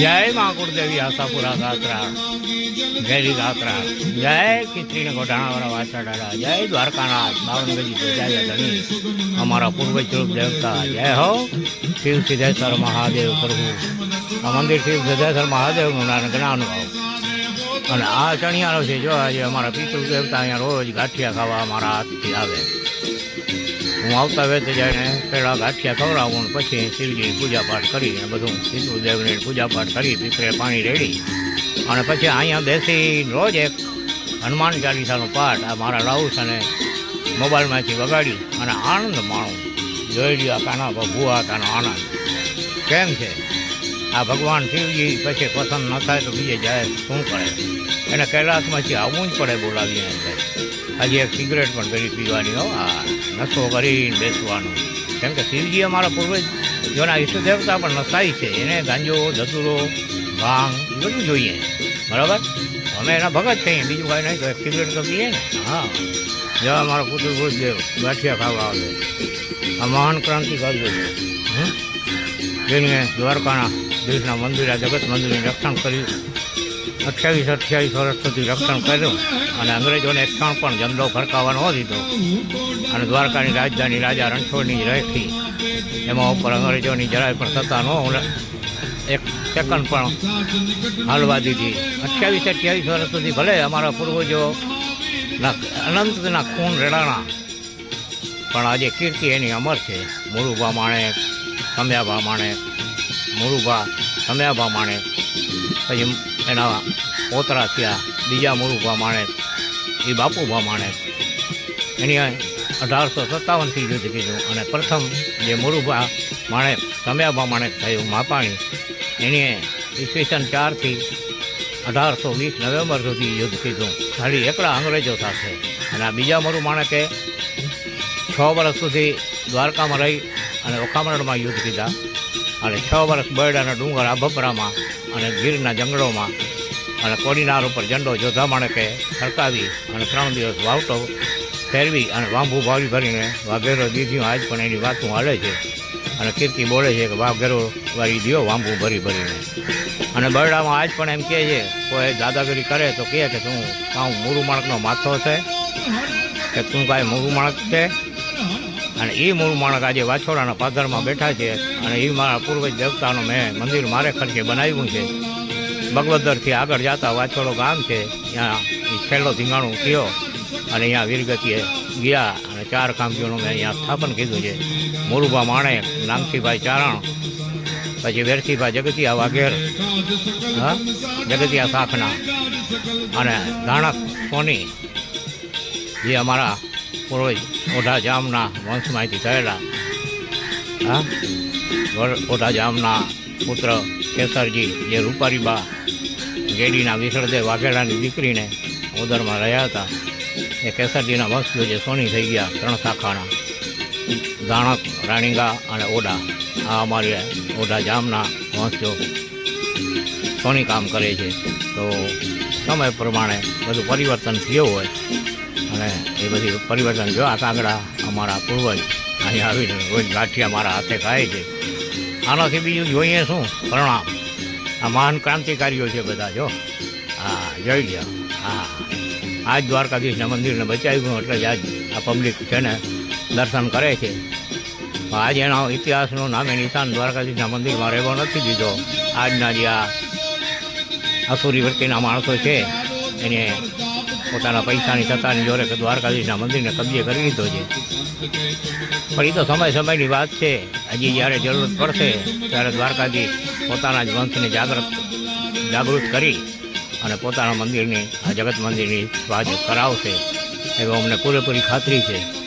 જય મા કુળદેવી આશાપુરા ગાત્રા. ગેરી ગાત્રા. જય ખીચડીને ગોઢાણાવાળા વાછાડાડા જય દ્વારકાનાથ. બાવન ગજી જય ધણી. અમારા પૂર્વજ રૂપ દેવતા. જય હો. શિવ સિદ્ધેશ્વર મહાદેવ પ્રભુ. આ મંદિર શિવ સિદ્ધેશ્વર મહાદેવનું જ્ઞાન ભાવ અને આ ચણિયારો છે જો આજે અમારા પિતૃ દેવતા અહીંયા રોજ ગાંઠિયા ખાવા અમારા હાથથી આવે. હું આવતા વેત જઈને પહેલાં ગાંઠિયા ખવડાવું પછી શિવજીની પૂજા પાઠ કરી અને બધું પિતૃદેવની પૂજા પાઠ કરી પીપરે પાણી રેડી. અને પછી અહીંયા બેસી રોજ એક હનુમાન ચાલીસાનો પાઠ આ મારા લાઉસ અને મોબાઈલમાંથી વગાડી અને આનંદ માણું. જોઈ લ્યો કાના ભૂવા કાનો આનંદ. કેમ છે? આ ભગવાન શિવજી પછી પસંદ ન થાય તો બીજે જાય શું કરે? એને કૈલાસમાંથી આવવું જ પડે બોલાવીને અંદર. હજી એક સિગરેટ પણ કરી પીવાની, હો, આ નશો કરીને બેસવાનું. કેમ કે શિવજી અમારા પૂર્વજ જોના ઈષ્ટ દેવતા પણ નશાઈ છે, એને ગાંજો ધતુરો ભાંગ, એ બધું જોઈએ. બરાબર? અમે એના ભગત છીએ, બીજું કાંઈ નહીં, તો સિગરેટ તો પીએ ને. હા. જેવા મારો પુત્ર ગુરુદેવ ગાંઠિયા ખાવા આવે. આ મહાન ક્રાંતિકારીઓ છે? જેને દ્વારકાના, દેશના મંદિર આ જગત મંદિરને રક્ષણ કર્યું. અઠ્યાવીસ અઠ્યાવીસ વર્ષ સુધી રક્ષણ કર્યું અને અંગ્રેજોને ક્ષણ પણ જંગલો ફરકાવવાનો દીધો. અને દ્વારકાની રાજધાની રાજા રણછોડની રહેતી એમાં ઉપર અંગ્રેજોની જરાય પણ સત્તા ન એક સેકન્ડ પણ હાલવા દીધી. અઠ્યાવીસ અઠ્યાવીસ વર્ષ સુધી ભલે અમારા પૂર્વજો અનંતના ખૂન રેડાણા, પણ આજે કીર્તિ એની અમર છે. મુરુભા માણેક સમયાભા માણેક મુરુભા સમયાભા માણેક પછી એના પોતરા થયા, બીજા મુરુભા માણેક એ બાપુભા માણેક એની અઢારસો સત્તાવનથી યુદ્ધ કીધું અને પ્રથમ જે મુરુભા માણેક સમયાભા માણેક થયું માપાણી. એની ઈસવીસન ચારથી અઢારસો વીસ નવેમ્બર સુધી યુદ્ધ કીધું ખાલી એકલા અંગ્રેજો સાથે. અને આ બીજા મરુ માણેકે છ વર્ષ સુધી દ્વારકામાં રહી અને ઓખામરણમાં યુદ્ધ કીધા અને છ વર્ષ બરડાના ડુંગર આભપરામાં અને ગીરના જંગલોમાં અને કોડીનાર ઉપર ઝંડો જોધા માણકે ફરકાવી અને ત્રણ દિવસ વાવટો ફેરવી અને વાંભુ ભાવી ભરીને વાઘેરો દીધીઓ. આજ પણ એની વાતું હાલે છે અને કીર્તિ બોલે છે કે વાઘેરો વાળી દીયો વાંભુ ભરી ભરીને. અને બરડામાં આજ પણ એમ કહે છે, કોઈ દાદાગીરી કરે તો કહે કે તું કાં મૂરું માણકનો માથો છે? કે તું કાંઈ મૂરું માણક છે? અને એ મૂળ માણક આજે વાછોડાના પાદરમાં બેઠા છે અને એ મારા પૂર્વજ દેવતાનું મેં મંદિર મારે ખર્ચે બનાવ્યું છે. બગવદરથી આગળ જતા વાછોડો ગામ છે. ત્યાં છેલ્લો ધીંગાણું થયો અને અહીંયા વીરગતિએ ગયા અને ચાર કામગીઓનું મેં અહીંયા સ્થાપન કીધું છે. મોરુભા માણેક નામસીભાઈ ચારણ, પછી વેરસીભાઈ જગતિયા વાઘેર, હા, જગતિયા શાખના અને ધાણક સોની, જે અમારા પૂર્વજ ઓઢા જામના વંશમાંથી થયેલા. હા? ઓઢા જામના પુત્ર કેસરજી જે રૂપારીબા ગેડીના વિસળદેવ વાઘેડાની દીકરીને ઉદરમાં રહ્યા હતા, એ કેસરજીના વંશજો જે સોની થઈ ગયા, ત્રણ શાખાના. દાણક રાણીગા અને ઓઢા, આ અમારી ઓઢા જામના વંશજો સોની કામ કરે છે. તો સમય પ્રમાણે બધું પરિવર્તન થયું હોય. અને એ બધી પરિવર્તન જો આ કાંગડા અમારા પૂર્વજ અહીંયા આવીને રોજ ગાંઠિયા મારા હાથે ખાય છે. આનાથી બીજું જોઈએ શું? પ્રણામ. આ મહાન ક્રાંતિકારીઓ છે બધા, જો. હા જોઈ લ્યો હા. આજ દ્વારકાધીશના મંદિરને બચાવ્યું એટલે જ આજ આ પબ્લિક છે ને દર્શન કરે છે. આજ એના ઇતિહાસનું નામે નિશાન દ્વારકાધીશના મંદિરમાં રહેવો નથી દીધો. આજના જે આ અસુરી વૃત્તિના માણસો છે, એને પોતાના પૈસાની સત્તાની જોરે દ્વારકાધીશના મંદિરને કબજે કરી લીધો છે. પણ એ તો સમય સમયની વાત છે. હજી જ્યારે જરૂરત પડશે ત્યારે દ્વારકાધીશ પોતાના જ વંશને જાગૃત જાગૃત કરી અને પોતાના મંદિરની, આ જગત મંદિરની સ્વાજ કરાવશે. એવો અમને પૂરેપૂરી ખાતરી છે.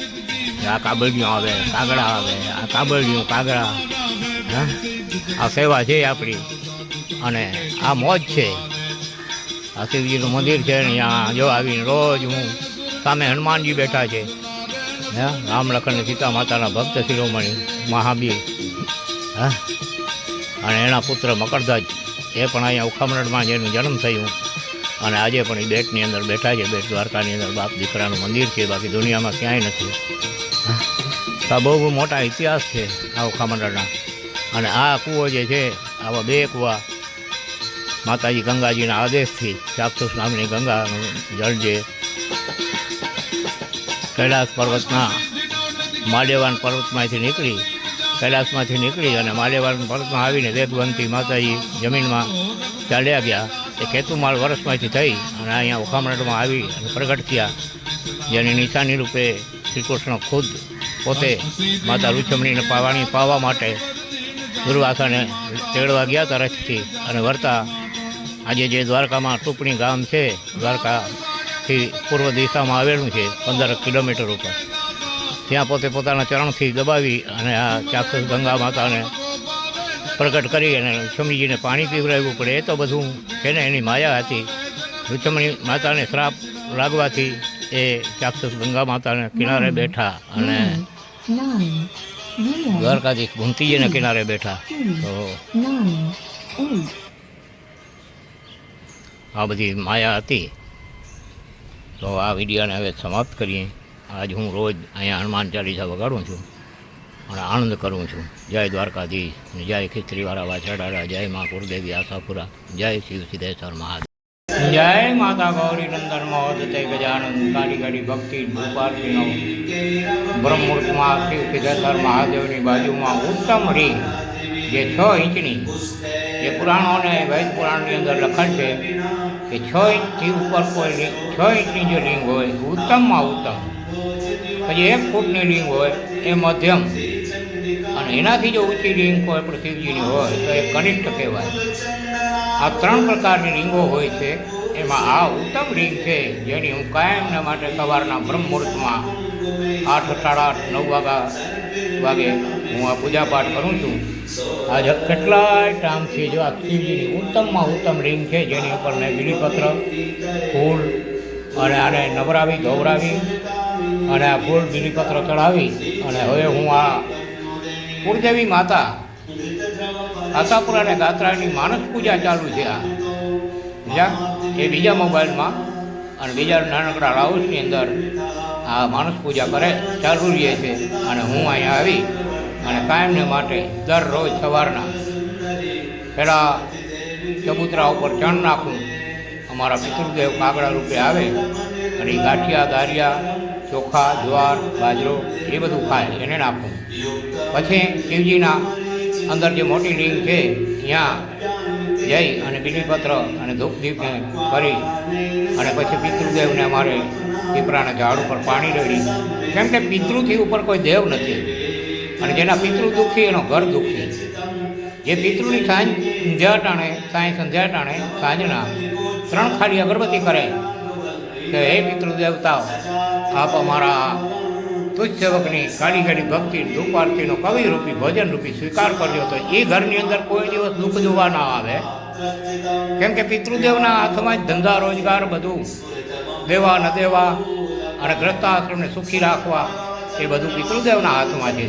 આ કાબરડીઓ આવે, કાગડા આવે, આ કાબરડીઓ કાગડા, હા? આ સેવા છે આપણી. અને આ મોજ છે. આ શિવજીનું મંદિર છે અહીંયા જો આવીને રોજ હું સામે હનુમાનજી બેઠા છે. હા? રામ લખન સીતા માતાના ભક્ત શિરોમણી, મહાબીર. હા? અને એના પુત્ર મકરધ્વજ એ પણ અહીંયા ઉખામરણમાં જેનું જન્મ થયું. અને આજે પણ એ બેટની અંદર બેઠા છે, બેટ દ્વારકાની અંદર બાપ દીકરાનું મંદિર છે, બાકી દુનિયામાં ક્યાંય નથી. આ બહુ મોટા ઇતિહાસ છે આ ઉખામંડળના અને આ કૂવો જે છે, આવા બે કૂવા માતાજી ગંગાજીના આદેશથી ચાક્ષુષ નામની ગંગાનું જળ જે કૈલાસ પર્વતના માલ્યવાન પર્વતમાંથી નીકળી, કૈલાસમાંથી નીકળી અને માલ્યવાન પર્વતમાં આવીને વેગવંતી માતાજી જમીનમાં ચાલ્યા ગયા. એ કેતુમાળ વર્ષમાંથી થઈ અને અહીંયા ઉખામણાટમાં આવી અને પ્રગટ થયા. જેની નિશાની રૂપે શ્રી કૃષ્ણ ખુદ પોતે માતા રૂચમણીને પાવાની પાવા માટે દુર્વાસાને તેડવા ગયા હતા રથથી અને વરતા આજે જે દ્વારકામાં ટૂંકણી ગામ છે દ્વારકાથી પૂર્વ દિશામાં આવેલું છે પંદર કિલોમીટર ઉપર. ત્યાં પોતે પોતાના ચરણથી દબાવી અને આ ચાક્ષુષ ગંગા માતાને પ્રગટ કરી અને રૂચમણીજીને પાણી પીવડાવવું પડે. એ તો બધું છે ને એની માયા હતી. લક્ષ્મણી માતાને શ્રાપ લાગવાથી એ ચાક્ષુષ ગંગા માતાને કિનારે બેઠા અને દ્વારકાધીશ ભૂમતીજીને કિનારે બેઠા. તો આ બધી માયા હતી. તો આ વિડીયોને હવે સમાપ્ત કરીએ. આજ હું રોજ અહીંયા હનુમાન ચાલીસા વગાડું છું અને આનંદ કરું છું. જય દ્વારકાધીશ જય ખીચરીવાળા વાછડાડા જય મા કુરદેવી આશાપુરા, જય શિવ સિદ્ધેશ્વર મહાદેવ. જય માતા ગૌરી નંદન મહોદતે ગજાનંદ કાળી કાળી ભક્તિ ભૂપાલજીનો બ્રહ્મૂર્તમાં શિવ સિદ્ધેશ્વર મહાદેવની બાજુમાં ઉત્તમ રીત જે છ ઇંચની, જે પુરાણોને વૈદ પુરાણની અંદર લખન છે. કે છ ઇંચથી ઉપર કોઈ લિંગ છ ઇંચની જે લિંગ હોય, ઉત્તમમાં ઉત્તમ. પછી એક ફૂટની રીંગ હોય, એ મધ્યમ. અને એનાથી જો ઊંચી રિંગ કોઈ પણ શિવજીની હોય, તો એ કનિષ્ઠ કહેવાય. આ ત્રણ પ્રકારની રીંગો હોય છે. એમાં આ ઉત્તમ રીત છે જેની હું કાયમના માટે સવારના બ્રહ્મ મુહૂર્તમાં આઠ, સાડા આઠ, નવ વાગ્યા વાગે હું આ પૂજા પાઠ કરું છું. આજ કેટલાય ટાઈમથી જો આ શિવજીની ઉત્તમમાં ઉત્તમ રીંગ છે જેની ઉપર મેં બીલીપત્ર, ફૂલ અને આને નવરાવી, ધોવરાવી અને આ ફૂલ બીલીપત્ર ચડાવી અને હવે હું આ કુળદેવી માતા આશાપુરા અને ગાત્રાની માનસ પૂજા ચાલુ છે આ. બીજા એ બીજા મોબાઈલમાં અને બીજા નાનકડા હાઉસની અંદર આ માણસ પૂજા કરે, ચાલુ રહે છે અને હું અહીંયા આવી અને કાયમને માટે દરરોજ સવારના પહેલાં ચબૂતરા ઉપર ચણ નાખું. અમારા પિતૃદેવ કાગડા રૂપે આવે અને ગાંઠિયા, દારિયા, ચોખા, જ્વાર, બાજરો એ બધું ખાય, એને નાખું. પછી શિવજીના અંદર જે મોટી લિંગ છે, ત્યાં જઈ અને બીલીપત્ર અને ધૂપ દીપને કરી અને પછી પિતૃદેવને અમારે પીપળાના ઝાડ ઉપર પાણી રેડી. કેમ કે પિતૃથી ઉપર કોઈ દેવ નથી. અને જેના પિતૃ દુઃખી, એનો ઘર દુઃખી. જે પિતૃની સાંજ ટાણે સાંજ સંધ્યા ટાણે સાંજના ત્રણ ખાલી અગરબત્તી કરે. કે, હે પિતૃ દેવતાઓ, આપ અમારા તુજ સેવકની કાળી કાળી ભક્તિ ધૂપ આરતીનો કવિ રૂપી ભોજન રૂપી સ્વીકાર કર્યો તો એ ઘરની અંદર કોઈ દિવસ દુઃખ જોવા ના આવે? કેમ કે પિતૃદેવના હાથમાં જ ધંધા, રોજગાર બધું, દેવા ન દેવા અને ગ્રસ્તાશ્રમને સુખી રાખવા, એ બધું પિતૃદેવના હાથમાં છે.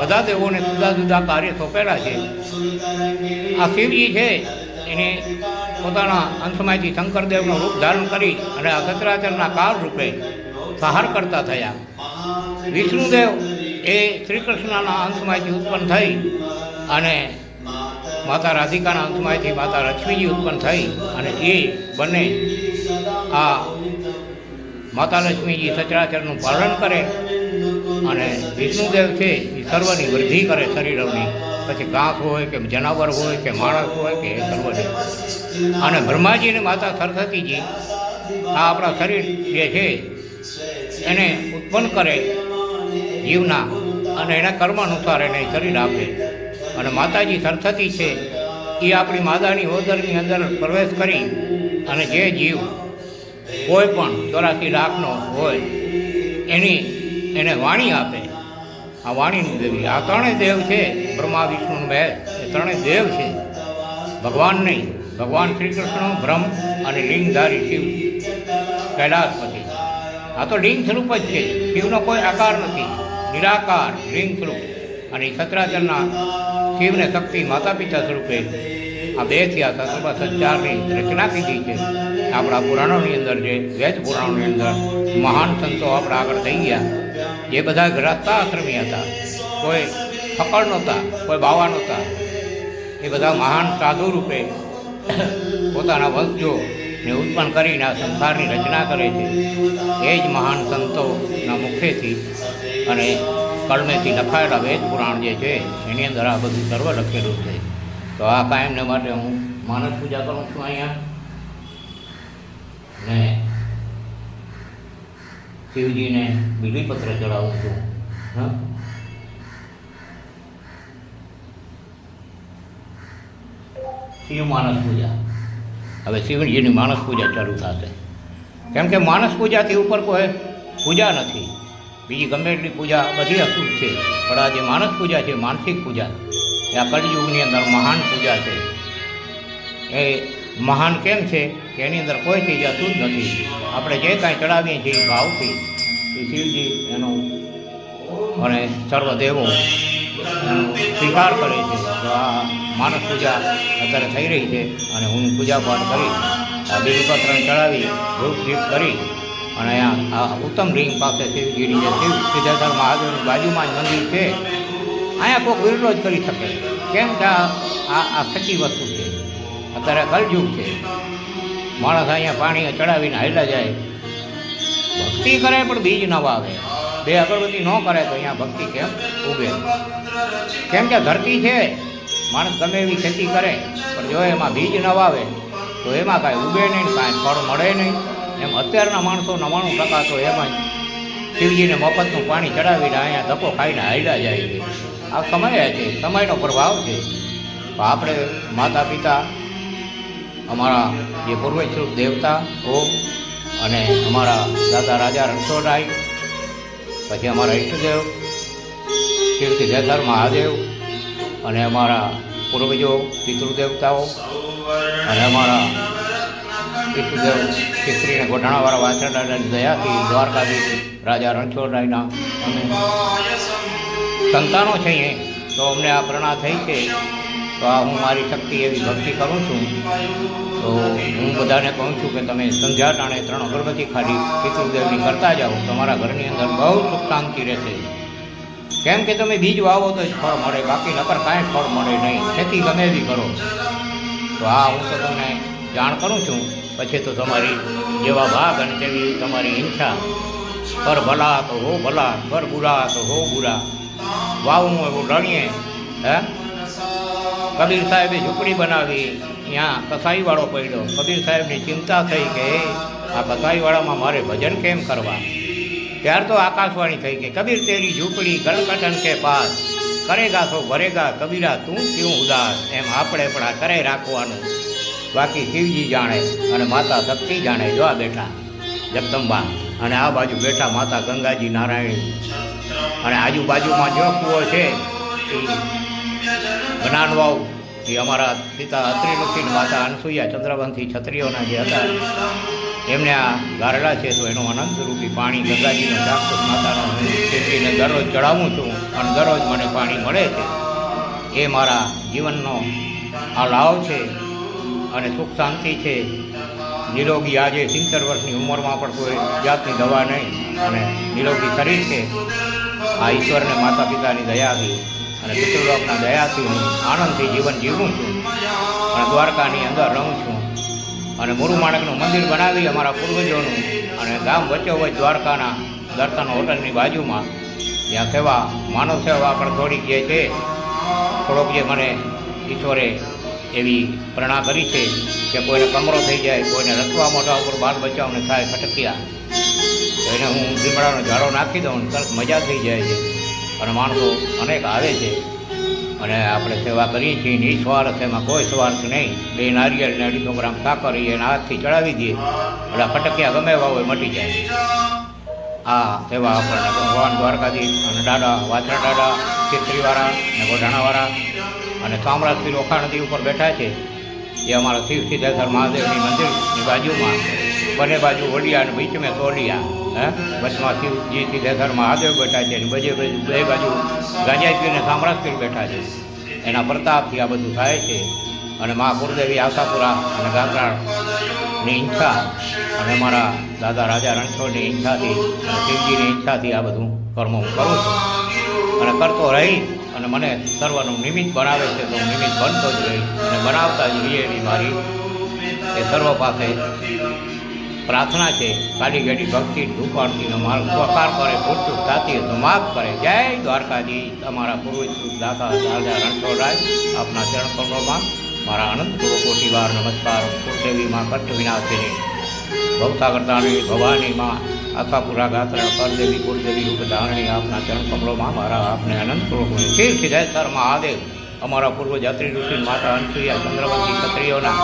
બધા દેવોને જુદા જુદા કાર્ય સોંપેલા છે. આ શિવજી છે, એને પોતાના અંશમાંથી શંકરદેવનું રૂપ ધારણ કરી અને આ સચરાચરના કાળ રૂપે સહાર કરતા થયા. વિષ્ણુદેવ એ શ્રી કૃષ્ણના અંશમાંથી ઉત્પન્ન થઈ અને માતા રાધિકાના અંશમાંથી માતા લક્ષ્મીજી ઉત્પન્ન થઈ અને એ બંને આ માતા લક્ષ્મીજી સચરાચરનું પાલન કરે અને વિષ્ણુદેવ છે એ સર્વની વૃદ્ધિ કરે શરીરની. પછી ઘાસ હોય કે જનાવર હોય કે માણસ હોય કે સર્વની. અને બ્રહ્માજી અને માતા સરસ્વતીજી, આ આપણા શરીર જે છે એને ઉત્પન્ન કરે જીવના અને એના કર્મ અનુસાર એને શરીર આપે. અને માતાજી સરસ્વતી છે એ આપણી માતાની હોદરની અંદર પ્રવેશ કરી અને જે જીવ કોઈ પણ ચોરાસી લાખનો હોય, એની, એને વાણી આપે. આ વાણીની દેવી, આ ત્રણેય દેવ છે, બ્રહ્મા, વિષ્ણુ મહેશ એ ત્રણેય દેવ છે. ભગવાન નહીં, ભગવાન શ્રી કૃષ્ણ, બ્રહ્મ અને લિંગધારી શિવ. કૈલાસપતિ. આ તો લિંગ સ્વરૂપ જ છે. શિવનો કોઈ આકાર નથી. નિરાકાર લિંગ સ્વરૂપ અને સત્રાચરના શિવને શક્તિ માતા પિતા સ્વરૂપે આ બે થયા સસર્વ સંચારની રચના કીધી છે. આપણા પુરાણોની અંદર જે વેદ પુરાણોની અંદર મહાન સંતો આપણા આગળ થઈ ગયા. જે બધા ગ્રસ્તા આશ્રમી હતા. કોઈ ફકડ નહોતા, કોઈ બાવા નહોતા. એ બધા મહાન સાધુ રૂપે પોતાના વંશજોને ઉત્પન્ન કરીને આ સંસારની રચના કરે છે. એ જ મહાન સંતોના મુખેથી અને કળમેથી લખાયેલા વેદ પુરાણ જે છે, એની અંદર આ બધું સર્વ લખેલું છે. તો આ કાયમને માટે હું માનસ પૂજા કરું છું અહીંયા. ને શિવજીને બીલીપત્ર ચડાવું છું. હા? શિવ માનસ પૂજા. હવે શિવજીની માણસ પૂજા ચાલુ થશે. કેમ કે માણસ પૂજાથી ઉપર કોઈ પૂજા નથી. બીજી ગમે એટલી પૂજા બધી અશુભ છે, પણ આ જે માણસ પૂજા છે, માનસિક પૂજા, એ આ કળયુગની અંદર મહાન પૂજા છે. એ મહાન કેમ છે કે એની અંદર કોઈ ચીજ અશુદ્ધ નથી. આપણે જે કાંઈ ચડાવીએ છીએ ભાવથી, એ શિવજી એનો અને સર્વદેવો સ્વીકાર કરે છે. તો આ માનસ પૂજા અત્યારે થઈ રહી છે અને હું પૂજા પાઠ કરી બિલપત્ર ચડાવી ધૂપ દીપ કરી અને અહીંયા આ ઉત્તમ રિંગ પાસે શિવજીની જે શિવ સિદ્ધેશ્વર મહાદેવની બાજુમાં જ મંદિર છે, અહીંયા કોઈક વિરોધ કરી શકે. કેમ કે આ, આ- આ સચી વસ્તુ છે. અત્યારે કલયુગ છે. માણસ અહીંયા પાણી ચડાવીને હાલ્યા જાય. ભક્તિ કરે પણ બીજ ન વાવે. બે અગરબત્તી ન કરે તો અહીંયા ભક્તિ કેમ ઉગે? કેમ કે ધરતી છે. માણસ ગમે એવી ખેતી કરે, પણ જો એમાં બીજ ન વાવે, તો એમાં કાંઈ ઉગે નહીં, કાંઈ ફળ મળે નહીં. એમ અત્યારના માણસો નવાણું ટકા તો એમાં શિવજીને મફતનું પાણી ચડાવીને અહીંયા ધક્કો ખાઈને હાલ્યા જાય છે. આ સમય છે, સમયનો પ્રભાવ છે. આપણે માતા પિતા અમારા જે પૂર્વજ ઓમ અને અમારા દાદા રાજા રણછોડરાય, પછી અમારા ઈષ્ટદેવ શિવથી સિદ્ધેશ્વર મહાદેવ અને અમારા પૂર્વજો પિતૃદેવતાઓ અને અમારા પિતૃદેવ ક્ષત્રિયને ગોઠાણાવાળા વાછરડાની દયાથી દ્વારકાધીશ રાજા રણછોડરાયના અમે સંતાનો છીએ. તો અમને આ પ્રેરણા થઈ છે તો આ હું મારી શક્તિ એવી ભક્તિ કરું છું. તો હું બધાને કહું છું કે તમે સંધ્યા ટાણે ત્રણ અગરબત્તી ખાલી પિતૃદેવની કરતા જાઓ. તમારા ઘરની અંદર બહુ સુખ શાંતિ રહેશે. કેમ કે તમે બીજ વાવો તો જ ફળ મળે, બાકી નકર કાંઈ ફળ મળે નહીં. ખેતી ગમે એવી કરો. તો આ હું તો તમને જાણ કરું છું, પછી તો તમારી જેવા ભાગ અને તેવી તમારી હિંસા પર ભલા તો હો ભલા પર બુરા તો હો બુરા. વાવવું એવું રણીએ હે? કબીર સાહેબે ઝૂંપડી બનાવી, ત્યાં કસાઈવાળો પડ્યો. કબીર સાહેબની ચિંતા થઈ કે, આ કસાઈવાળામાં મારે ભજન કેમ કરવા? ત્યાર તો આકાશવાણી થઈ કે કબીર તેરી ઝૂંપડી ગલકટન કે પાસ કરેગા તો ભરેગા કબીરા તું ક્યું ઉદાસ એમ આપણે પણ આ કરે રાખવાનું. બાકી શિવજી જાણે અને માતા શક્તિ જાણે જો આ બેઠા. જગદંબા અને આ બાજુ બેઠા માતા ગંગાજી નારાયણી. અને આજુબાજુમાં જો કૂવો છે, એ જ્ઞાનવાવ એ અમારા પિતા અત્રિ માતા અનસુયા ચંદ્રવંશી છત્રીઓના જે હતા. એમને આ ગારડા છે તો એનો અનંત રૂપી પાણી ગંગાજીનો જાગૃત માતાનો શિવજીને દરરોજ ચડાવું છું અને દરરોજ મને પાણી મળે છે. એ મારા જીવનનો આ લાવ છે અને સુખ શાંતિ છે. નિરોગી આજે સિત્તેર વર્ષની ઉંમરમાં પણ કોઈ જાતની દવા નહીં અને નિરોગી શરીર છે. આ ઈશ્વરને માતા પિતાની દયાથી અને પિતૃલોકના દયાથી હું આનંદથી જીવન જીવું છું. અને દ્વારકાની અંદર રહું છું. અને મુરુમાણકનું મંદિર બનાવી અમારા પૂર્વજોનું અને ગામ વચ્ચોવચ દ્વારકાના દર્શન હોટલની બાજુમાં ત્યાં સેવા, માનવ સેવા પણ થોડીક જે છે, થોડોક જે મને ઈશ્વરે એવી પ્રેરણા કરી છે કે કોઈને કમરો થઈ જાય, કોઈને રસવા મોઢા ઉપર બાળ બચાવને થાય ખટકિયા તો એને હું લીમડાનો ઝાડો નાખી દઉં તરત મજા થઈ જાય છે. અને માણસો અનેક આવે છે. અને આપણે સેવા કરીએ છીએ નિસ્વાર્થ એમાં કોઈ સ્વાર્થ નહીં. બે નારિયેળ ને અઢીસો ગ્રામ સાકર એના હાથથી ચડાવી દઈએ. એટલે ફટકિયા ગમે એવા હોય મટી જાય. આ સેવા આપણને ભગવાન દ્વારકાધીશ અને દાદા વાછરા દાદા ખેતરીવાળા ને ગોઢાણાવાળા અને કામરાજથી રોખાણથી ઉપર બેઠા છે. એ અમારા શિવ સિદ્ધેશ્વર મહાદેવની મંદિરની બાજુમાં બંને બાજુ ઓડિયા અને બીચમાં તોડિયા હે? વચમાં શિવજી સિદ્ધેશ્વર મહાદેવ બેઠા છે અને બજે બાજુ બે બાજુ ગાંજાપીર અને કરી બેઠા છે. એના પ્રતાપથી આ બધું થાય છે. અને મા કુળદેવી આશાપુરા અને ગાત્રાળની ઈચ્છા અને મારા દાદા રાજા રણછોડની ઈચ્છાથી અને શિવજીની ઈચ્છાથી આ બધું કર્મ હું કરું છું. અને કરતો રહીશ અને મને સર્વનું નિમિત્ત બનાવે છે તો નિમિત્ત બનતો જ રહીશ અને બનાવતા જ રહીએ એવી મારી એ સર્વ પાસે પ્રાર્થના છે કાલી ઘડી ભક્તિ દુપાડતીનો માર્ગ સ્વકાર કરે પૂરતું થતી તો માફ કરે. જય દ્વારકાજી તમારા પૂર્વજ દાતા દાદા રણછોડરાજ, આપના ચરણ કમળોમાં મારા અનંત પૂર્વ કોટી વાર નમસ્કાર. કુળદેવી માં કષ્ટ વિનાશિની ભવસાગરતાણી ભવાની માં આશાપુરા ગાત્રણ કરદેવી, કુળદેવી રૂપધારણી આપના ચરણ કમળોમાં મારા આપને અનંત પૂર્વક શિર સિદ્ધેશ્વર મહાદેવ. અમારા પૂર્વ જાત્રી ઋષિ માતા અનસુયા ચંદ્રવંતી ક્ષત્રિયોના,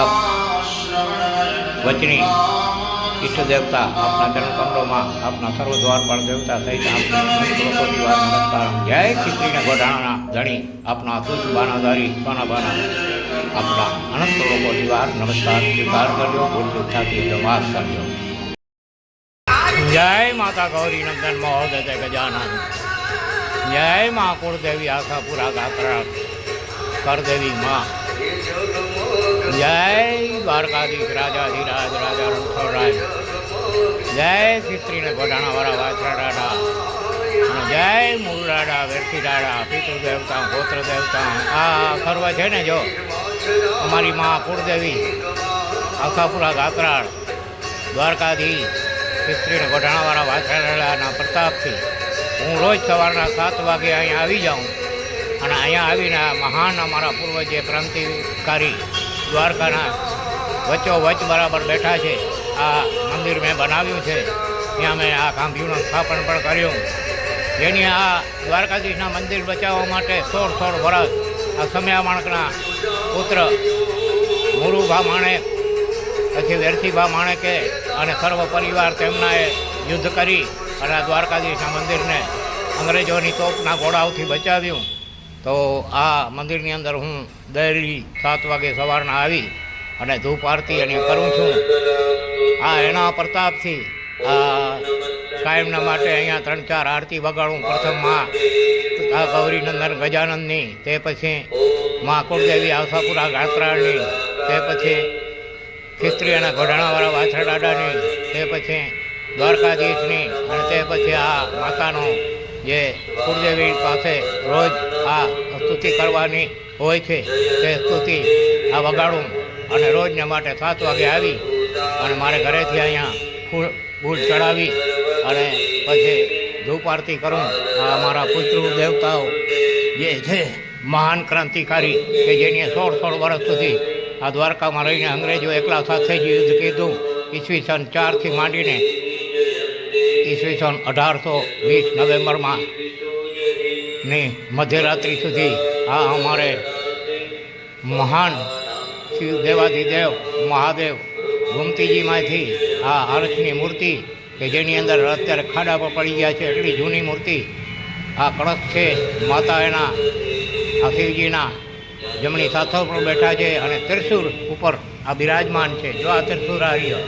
આપ વચની ઈષ્ટ દેવતા આપના ચરણ કમળોમાં આપના સર્વ દ્વારપાળ દેવતા સહિત આપના કોટી વાર નમસ્કાર. જય ખીચડીના ગોઢાણાના ધણી, આપના તુજ બાનાધારી સોના બાના આપના અનંત કોટી વાર નમસ્કાર. સ્વીકાર કરજો ભૂલ થતી તો માફ કરજો. જય માતા ગૌરી નંદન મહોદય ગજાનન જય મા કુળદેવી આશાપુરા ગાત્રા. કરદેવી માં. જય દ્વારકાધીશ રાજાધિરાજ રાજા રણછોડરાય જય સિત્રીને ગોઢાણાવાળા વાછરા દાડા અને જય મૂળરાડા વેરસી દાડા પિતૃ દેવતા ગોત્ર દેવતા આ સર્વ છે ને જો અમારી મા કુળદેવી આખાપુરા ગાત્રાળ દ્વારકાધીશ ચિત્રીને ગોઢાણાવાળા વાછરા દાડાના પ્રતાપથી. હું રોજ સવારના સાત વાગે અહીંયા આવી જાઉં અને અહીંયા આવીને મહાન અમારા પૂર્વજે ક્રાંતિકારી દ્વારકાના વચ્ચો વચ્ચ બરાબર બેઠા છે. આ મંદિર મેં બનાવ્યું છે. ત્યાં મેં આ કાંભીનું સ્થાપન પણ કર્યું. જેની આ દ્વારકાધીશના મંદિર બચાવવા માટે સોળ સોળ વર્ષ આ સમયા માણકના પુત્ર મુરુભા માણેક પછી વેરસીભા માણેકે અને સર્વ પરિવાર તેમનાએ યુદ્ધ કરી અને આ દ્વારકાધીશના મંદિરને અંગ્રેજોની તોપના ઘોડાઓથી બચાવ્યું. તો આ મંદિરની અંદર હું દહેલી સાત વાગે સવારના આવી અને ધૂપ આરતી અને કરું છું. આ એના પ્રતાપથી આ કાયમના માટે અહીંયા ત્રણ ચાર આરતી વગાડું પ્રથમમાં આ ગૌરીનંદન ગજાનંદની તે પછી મા કુળદેવી આશાપુરા ગાત્રાની તે પછી ખિસ્ત્રી અને ઘોડાણાવાળા વાછરડાડાની તે પછી દ્વારકાધીશની અને તે પછી આ માતાનો જે કુળદેવી પાસે રોજ આ સ્તુતિ કરવાની હોય છે તે સ્તુતિ આ વગાડું અને રોજને માટે સાત વાગે આવી અને મારે ઘરેથી અહીંયા ફૂલ ફૂલ ચડાવી અને પછી ધૂપ આરતી કરું. આ મારા પુત્ર દેવતાઓ જે છે, મહાન ક્રાંતિકારી કે જેની સોળ સોળ વર્ષ સુધી આ દ્વારકામાં રહીને અંગ્રેજો એકલા સાથે જ યુદ્ધ કીધું. ઈસવીસન ચારથી માંડીને ઈસવીસન અઢારસો વીસ નવેમ્બરમાં ની મધ્યરાત્રિ સુધી આ અમારે મહાન શિવ દેવાધિદેવ મહાદેવ ગોમતીજીમાંથી આ આરસની મૂર્તિ કે જેની અંદર અત્યારે ખાડા પર પડી ગયા છે, એટલી જૂની મૂર્તિ, આ કળશ છે, માતા એના આ શિવજીના જમણી સાથો પર બેઠા છે અને ત્રિશુર ઉપર આ બિરાજમાન છે. જો આ ત્રિશુર આવ્યો,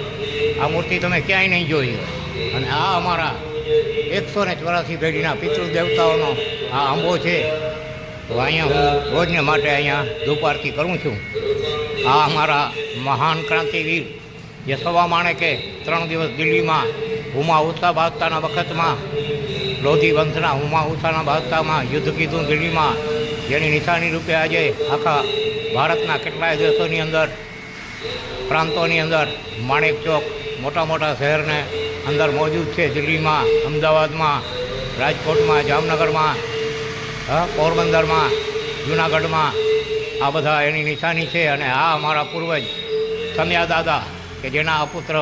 આ મૂર્તિ તમે ક્યાંય નહીં જોઈ અને આ અમારા એકસો ને ચોરાસી પેઢીના પિતૃ દેવતાઓનો આ આંબો છે. તો અહીંયા હું રોજને માટે અહીંયા ધૂપ આરતી કરું છું. આ અમારા મહાન ક્રાંતિવીર જે સવા માણેકે ત્રણ દિવસ દિલ્હીમાં હુમા ઉત્સા બાદતાના વખતમાં, લોધી વંશના હુમા ઉત્સાહના બાદતામાં યુદ્ધ કીધું દિલ્હીમાં. જેની નિશાની રૂપે આજે આખા ભારતના કેટલાય દેશોની અંદર, પ્રાંતોની અંદર માણેક ચોક મોટા મોટા શહેરને અંદર મોજૂદ છે, દિલ્હીમાં, અમદાવાદમાં, રાજકોટમાં, જામનગરમાં પોરબંદરમાં, જૂનાગઢમાં. આ બધા એની નિશાની છે અને આ અમારા પૂર્વજ સમ્યા દાદા, કે જેના અપુત્ર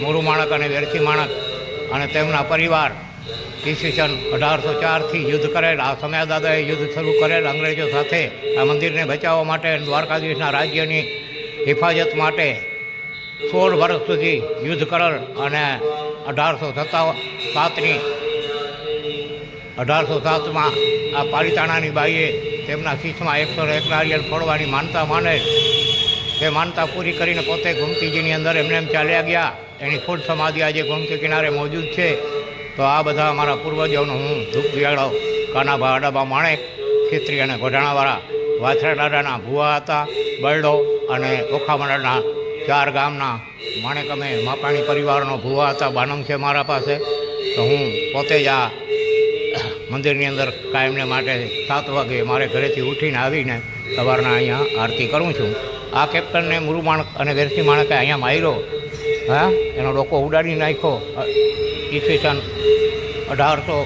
મોરુ માણક અને વેરસી માણક અને તેમના પરિવાર ઈસવીસન અઢારસો ચારથી યુદ્ધ કરેલ. આ સમ્યા દાદાએ યુદ્ધ શરૂ કરેલ અંગ્રેજો સાથે આ મંદિરને બચાવવા માટે દ્વારકાધીશના રાજ્યની હિફાજત માટે સોળ વર્ષ સુધી યુદ્ધ કરેલ અને અઢારસો સત્તાવન સાતની અઢારસો સાતમાં આ પાલિતાણાની બાઈએ તેમના શીશમાં એકસો એક નારિયેલ ફોડવાની માનતા માને. તે માનતા પૂરી કરીને પોતે ગોમતીજીની અંદર એમને એમ ચાલ્યા ગયા. એની ફૂડ સમાધિ આજે ગોમતી કિનારે મોજૂદ છે. તો આ બધા અમારા પૂર્વજોનો હું ધૂપ વિયાળો કાનાભા અડાબા માણેક ખેત્રી અને ગોઢાણાવાળા વાછરા દાદાના ભુવા હતા, બરડો અને ઓખામડાના ચાર ગામના માણેક અમે માપાણી પરિવારનો ભૂવા હતા બાનમ છે મારા પાસે. તો હું પોતે જ આ મંદિરની અંદર કાયમને માટે સાત વાગે મારે ઘરેથી ઉઠીને આવીને સવારના અહીંયા આરતી કરું છું. આ કેપ્ટનને મુરુ માણક અને વેરસી માણકે અહીંયા માર્યો. હા? એનો ડોકો ઉડાડી નાખ્યો. ઈસવીસન અઢારસો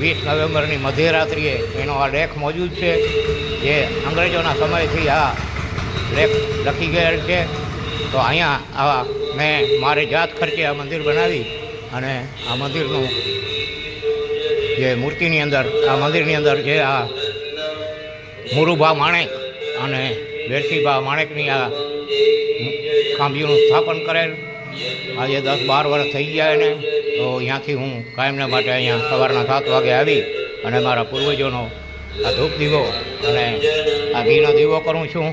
વીસ નવેમ્બરની મધ્યરાત્રિએ એનો આ લેખ મોજૂદ છે. જે અંગ્રેજોના સમયથી આ લેખ લખી ગયેલ છે. તો અહીંયા આવા મેં મારે જાત ખર્ચે આ મંદિર બનાવી અને આ મંદિરનું જે મૂર્તિની અંદર, આ મંદિરની અંદર જે આ મુરુભા માણેક અને વેરસીભા માણેકની આ ખાંભીઓનું સ્થાપન કરેલ. આજે દસ બાર વર્ષ થઈ ગયા એને. તો અહીંયાથી હું કાયમને માટે અહીંયા સવારના સાત વાગે આવી અને મારા પૂર્વજોનો આ ધૂપ દીવો અને આ ઘીનો દીવો કરું છું.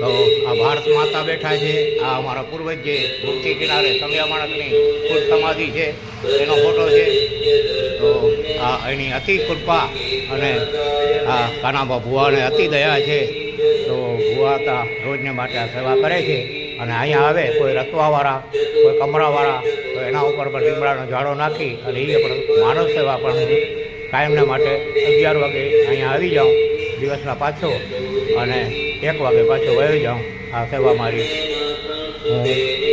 તો આ ભારત માતા બેઠા છે. આ અમારા પૂર્વજ જે મૂર્તિ કિનારે સમ્યા માણસની કુલ સમાધિ છે. એનો ફોટો છે. તો આ એની અતિ કૃપા અને આ કાનાબા ભુવાને અતિ દયા છે. તો ભુવા તા રોજને માટે આ સેવા કરે છે. અને અહીંયા આવે કોઈ રતવાવાળા, કોઈ કમરાવાળા, તો એના ઉપર પણ લીમડાનો ઝાડો નાખી અને એ પણ માનવ સેવા પણ કાયમને માટે અગિયાર વાગે અહીંયા આવી જાઉં, દિવસના પાછો અને એક વાગે પાછો વહી જાઉં. આ સેવા મારી. હું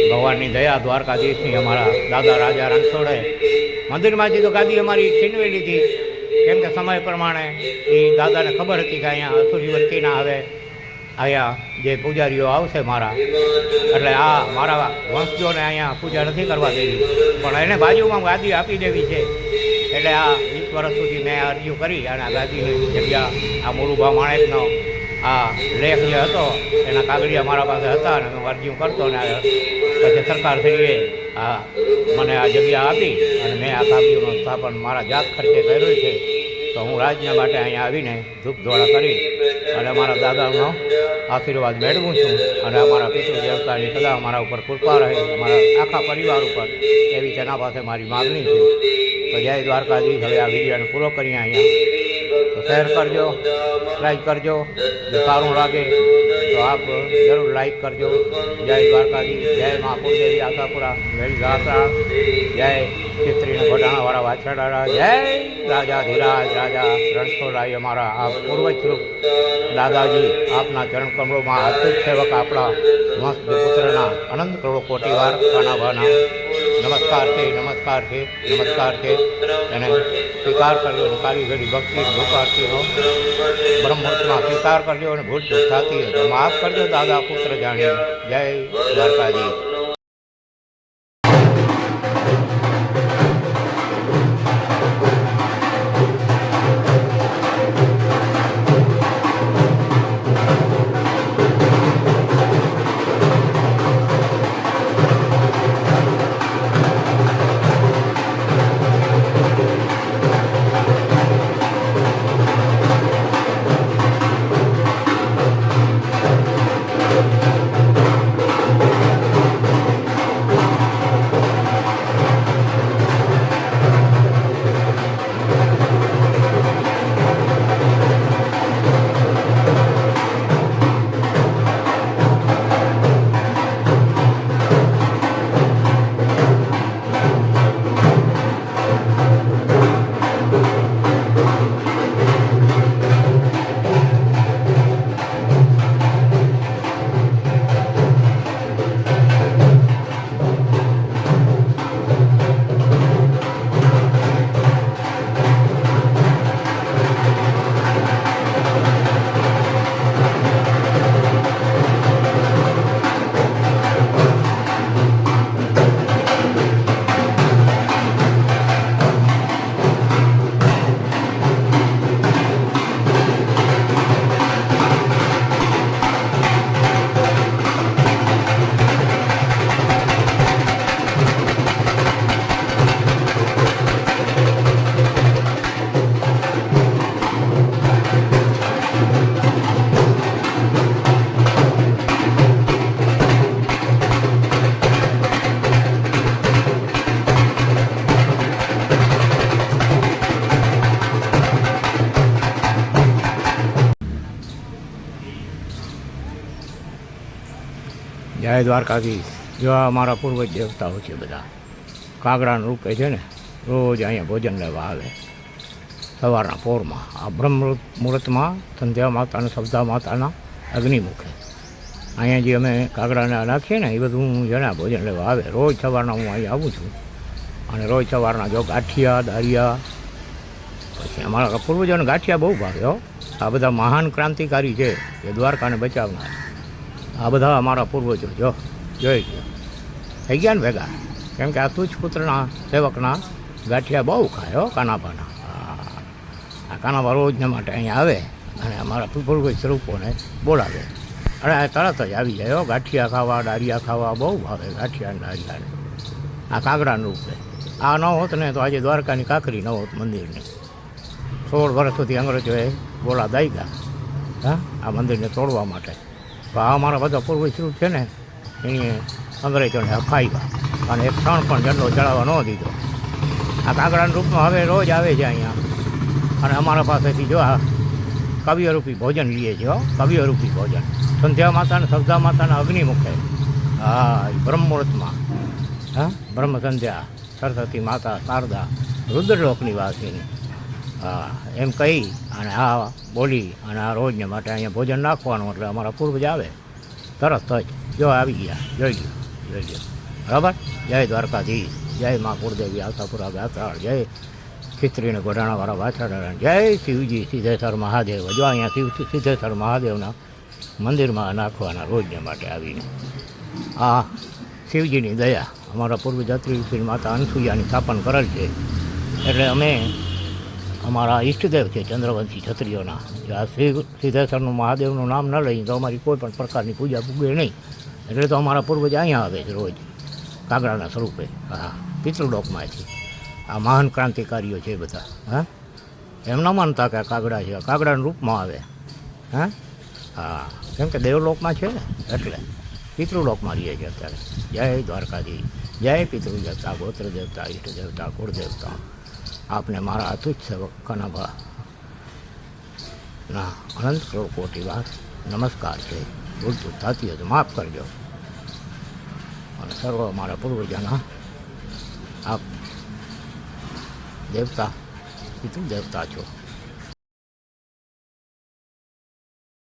ભગવાનની દયા દ્વારકાધીશની અમારા દાદા રાજા રણછોડે મંદિરમાંથી તો ગાદી અમારી છીનવી લીધી કેમ કે સમય પ્રમાણે એ દાદાને ખબર હતી કે અહીંયા અસુરીવર્તી ના આવે. અહીંયા જે પૂજારીઓ આવશે મારા. એટલે આ મારા વંશજોને અહીંયા પૂજા નથી કરવા દેવી. પણ એને બાજુમાં ગાદી આપી દેવી છે. એટલે આ વર્ષ સુધી મેં અરજીઓ કરી અને આ ગાદીની જગ્યા આ મોરુભા માણેકનો આ લેખ જે હતો, એના કાગળિયા મારા પાસે હતા અને હું અરજીઓ કરતો અને પછી સરકારશ્રીએ આ મને આ જગ્યા આપી અને મેં આ કાગળીઓનું સ્થાપન મારા જાત ખર્ચે કર્યું છે. તો હું રાજ્ય માટે અહીંયા આવીને ધૂપ ધોળા કરી અને મારા દાદાનો આશીર્વાદ મેળવું છું. અને અમારા પિતૃ દેવતાની સદા અમારા ઉપર કૃપા રહે. અમારા આખા પરિવાર ઉપર એવી તેના પાસે મારી માગણી છે. તો જય દ્વારકાધીશ. હવે આ વિડીયોને પૂરો કરીએ અહીંયા. તો શેર કરજો, લાઈક કરજો. જો સારું લાગે તો આપ જરૂર લાઈક કરજો. જય દ્વારકાધીશ. જય મહાપુરદેવી આશાપુરા. જય ગાસરા જય ચિત્રીને ઘોટાણાવાળા વાછડાળા જય રાજા ધીરાજ રાજા રણછોડરાય અમારા આ પૂર્વજ સ્વરૂપ દાદાજી આપના ચરણ કમળોમાં અદ્ભુત સેવક આપણા મસ્ત પુત્રના અનંત કરોડો કોટી વાર કાનાભાના નમસ્કાર છે નમસ્કાર છે નમસ્કાર છે એને સ્વીકાર કરજો અને કાલી ઘડી ભક્તિ ભૂપારતીનો બ્રહ્મોત્સમાં સ્વીકાર કરજો અને ભૂલ ચૂક થતી હોય તો માફ કરજો દાદા પુત્ર જાણી જય દ્વારકાજી જય દ્વારકાધીશ. જેવા અમારા પૂર્વજ દેવતાઓ છે બધા. કાગડાના રૂપે છે ને, રોજ અહીંયા ભોજન લેવા આવે. સવારના પોરમાં, આ બ્રહ્મ મુહૂર્તમાં સંધ્યા માતાના શબ્દા માતાના અગ્નિમુખે અહીંયા જે અમે કાગડાને નાખીએ ને, એ બધું જણા ભોજન લેવા આવે, રોજ સવારના હું અહીંયા આવું છું. અને રોજ સવારના જો ગાંઠિયા, દાળિયા, પછી અમારા પૂર્વજોને ગાંઠિયા બહુ ભાવ્યો આ બધા મહાન ક્રાંતિકારી છે, જે દ્વારકાને બચાવનાર. આ બધા અમારા પૂર્વજો, જો. જોઈ ગયો થઈ ગયા ને ભેગા? કેમ કે આ તુજ પુત્રના સેવકના ગાંઠિયા બહુ ખાય, હો, કાનાભાના. આ કાનાભા રોજને માટે અહીંયા આવે અને અમારા પૂર્વજ સ્વરૂપોને બોલાવે. અને આ તરત જ આવી જાય, હો. ગાંઠિયા ખાવા ડારિયા ખાવા, બહુ ભાવે ગાંઠિયા ડારિયાને આ કાગડાનું રૂપે આ ન હોત ને તો આજે દ્વારકાની કાકરી ન હોત મંદિરની. સોળ વર્ષ સુધી અંગ્રેજોએ બોલા દાઈ ગયા હા, આ મંદિરને તોડવા માટે. આ મારા બધા પૂર્વશ્રુ છે ને, એને અંગ્રેજોને હફાવ્યા અને એક ક્ષણ પણ ઝંડો ચડાવવા ન દીધો. આ કાગડાના રૂપમાં હવે રોજ આવે છે અહીંયા. અને અમારા પાસેથી જો આ કવિયરૂપી ભોજન લઈએ છે હો કવિયરૂપી ભોજન. સંધ્યા માતાને સબદા માતાના અગ્નિમુખે હા એ બ્રહ્મુહૂર્તમાં હા બ્રહ્મ સંધ્યા સરસ્વતી માતા, શારદા, રુદ્રલોકની વાસીની. હા, એમ કહી અને આ બોલી અને આ રોજને માટે અહીંયા ભોજન નાખવાનું એટલે અમારા પૂર્વજ આવે. તરત જ જો આવી ગયા. જોઈ ગયો જોઈ ગયો બરાબર? જય દ્વારકાધીશ. જય મા કુળદેવી આશાપુરા ગાત્રાળ જય ખીચરીને ઘોડાણાવાળા વાછાડા જય શિવજી સિદ્ધેશ્વર મહાદેવ. જો અહીંયા શિવ સિદ્ધેશ્વર મહાદેવના મંદિરમાં નાખવાના રોજને માટે આવીને. આ શિવજીની દયા અમારા પૂર્વજાત્રી શ્રી માતા અનસુયાની સ્થાપન કરેલ છે. એટલે અમે અમારા ઈષ્ટદેવ છે, ચંદ્રવંશી ક્ષત્રિયોના. આ શ્રી સિદ્ધેશ્વરનું મહાદેવનું નામ ન લઈએ તો અમારી કોઈ પણ પ્રકારની પૂજા પૂગે નહીં. એટલે તો અમારા પૂર્વજ અહીંયા આવે છે રોજ, કાગડાના સ્વરૂપે. હા પિતૃલોકમાંથી આ મહાન ક્રાંતિકારીઓ છે બધા, હા? એમ ન માનતા કે કાગડા છે કાગડાના રૂપમાં આવે. હા? હા, કેમ કે દેવલોકમાં છે ને, એટલે. પિતૃલોકમાં રહીએ છીએ અત્યારે. જય દ્વારકાજી જય પિતૃદેવતા ગોત્ર દેવતા ઈષ્ટ દેવતા કુળ દેવતા આપને મારા અતુજ સેવક કનાભા ના, અનંત કરોડ કોટી વાર નમસ્કાર છે. ભૂલતું થતી હોય તો માફ કરજો. અને સર્વ મારા પૂર્વજોના, આપ દેવતા પિતૃ દેવતા છો.